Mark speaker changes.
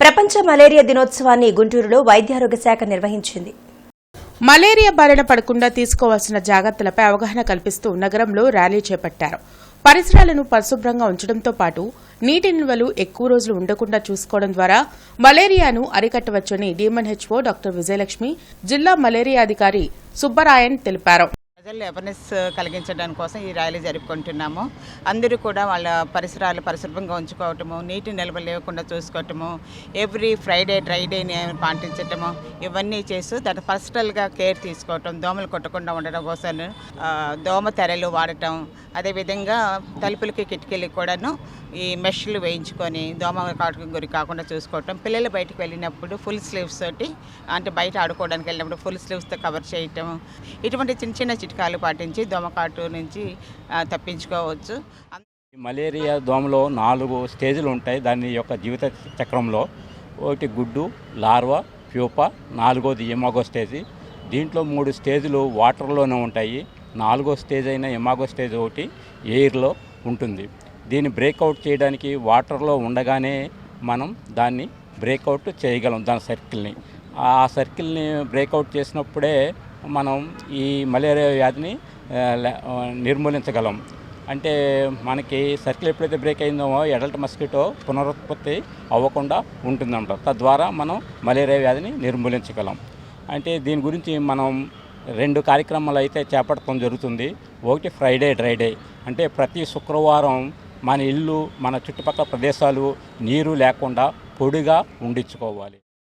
Speaker 1: ప్రపంచ మలేరియా దినోత్సవాన్ని గుంటూరులో వైద్యారోగ్య శాఖ నిర్వహించింది.
Speaker 2: మలేరియా బారిన పడకుండా తీసుకోవాల్సిన జాగ్రత్తలపై అవగాహన కల్పిస్తూ నగరంలో ర్యాలీ చేపట్టారు. పరిసరాలను పరిశుభ్రంగా ఉంచడంతో పాటు నీటి నిల్వలు ఎక్కువ రోజులు ఉండకుండా చూసుకోవడం ద్వారా మలేరియాను అరికట్టవచ్చని డిఎంఎన్హెచ్ఓ డాక్టర్ విజయలక్ష్మి జిల్లా మలేరియా అధికారి సుబ్బరాయన్ తెలిపారు.
Speaker 3: ప్రజల్లో అవేర్నెస్ కలిగించడం కోసం ఈ ర్యాలీ జరుపుకుంటున్నాము. అందరూ కూడా వాళ్ళ పరిసరాలు పరిశుభ్రంగా ఉంచుకోవటము నీటి నిల్వ లేకుండా చూసుకోవటము ఎవ్రీ ఫ్రైడే డ్రై డేని పాటించటము ఇవన్నీ చేస్తూ దాని పర్సనల్గా కేర్ తీసుకోవటం దోమలు కొట్టకుండా ఉండడం కోసం దోమ తెరలు వాడటం అదేవిధంగా తలుపులకి కిటికీలకి కూడాను ఈ మెష్లు వేయించుకొని దోమ కాటుకు గురి కాకుండా చూసుకోవటం పిల్లలు బయటికి వెళ్ళినప్పుడు ఫుల్ స్లీవ్స్ తోటి అంటే బయట ఆడుకోవడానికి వెళ్ళినప్పుడు ఫుల్ స్లీవ్స్తో కవర్ చేయటం ఇటువంటి చిన్న చిన్న చిట్కాలు పాటించి దోమకాటు నుంచి తప్పించుకోవచ్చు.
Speaker 4: మలేరియా దోమలో నాలుగు స్టేజ్లు ఉంటాయి. దాని యొక్క జీవిత చక్రంలో ఒకటి గుడ్డు లార్వా ప్యూపా నాలుగోది ఎమాగో స్టేజ్ దీంట్లో మూడు స్టేజ్లు వాటర్లోనే ఉంటాయి. నాలుగో స్టేజ్ అయిన ఎమాగో స్టేజ్ ఒకటి ఎయిర్లో ఉంటుంది. దీన్ని బ్రేక్అవుట్ చేయడానికి వాటర్లో ఉండగానే మనం దాన్ని బ్రేక్అవుట్ చేయగలం దాని సర్కిల్ని. ఆ సర్కిల్ని బ్రేక్అవుట్ చేసినప్పుడే మనం ఈ మలేరియా వ్యాధిని నిర్మూలించగలం. అంటే మనకి సర్కిల్ ఎప్పుడైతే బ్రేక్ అయిందో ఎడల్ట్ మస్కిటో పునరుత్పత్తి అవ్వకుండా ఉంటుందంట. తద్వారా మనం మలేరియా వ్యాధిని నిర్మూలించగలం. అంటే దీని గురించి మనం రెండు కార్యక్రమాలు అయితే చేపట్టడం జరుగుతుంది. ఒకటి ఫ్రైడే డ్రై డే. అంటే ప్రతి శుక్రవారం మన ఇల్లు మన చుట్టుపక్కల ప్రదేశాలు నీరు లేకుండా పొడిగా ఉండించుకోవాలి